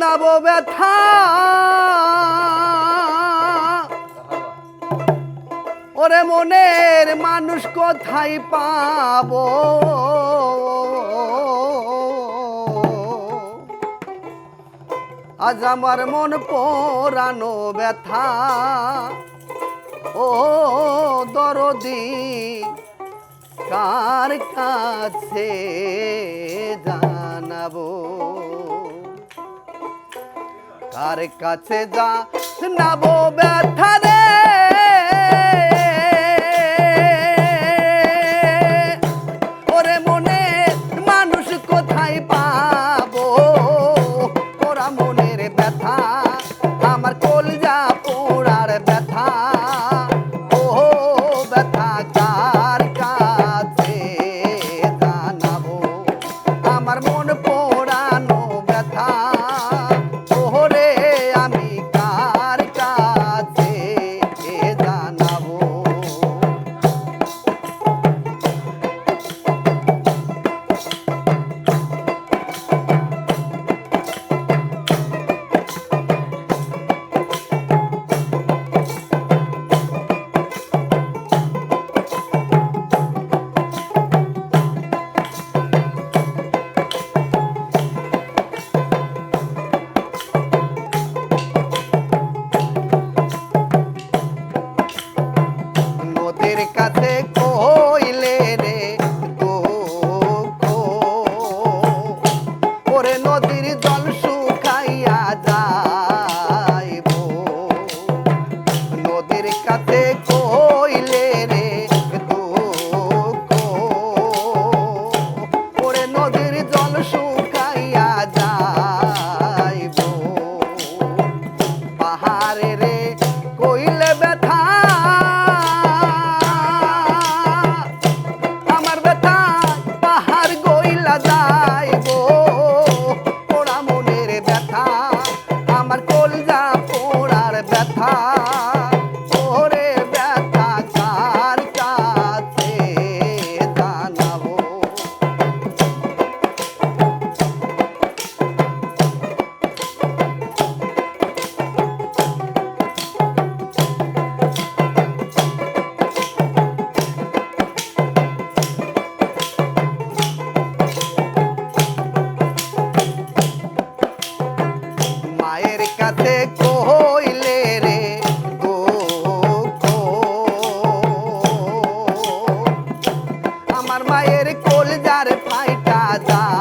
নব ব্যথা। ওরে মনের মানুষ কোথায় পাব? আজ আমার মন পোড়ানো ব্যথা। ও দরদি, কার কাছে জানাব? তার কাছে যা নাবো ব্যথারে? মায়ের কোল যার ফাইটা যায়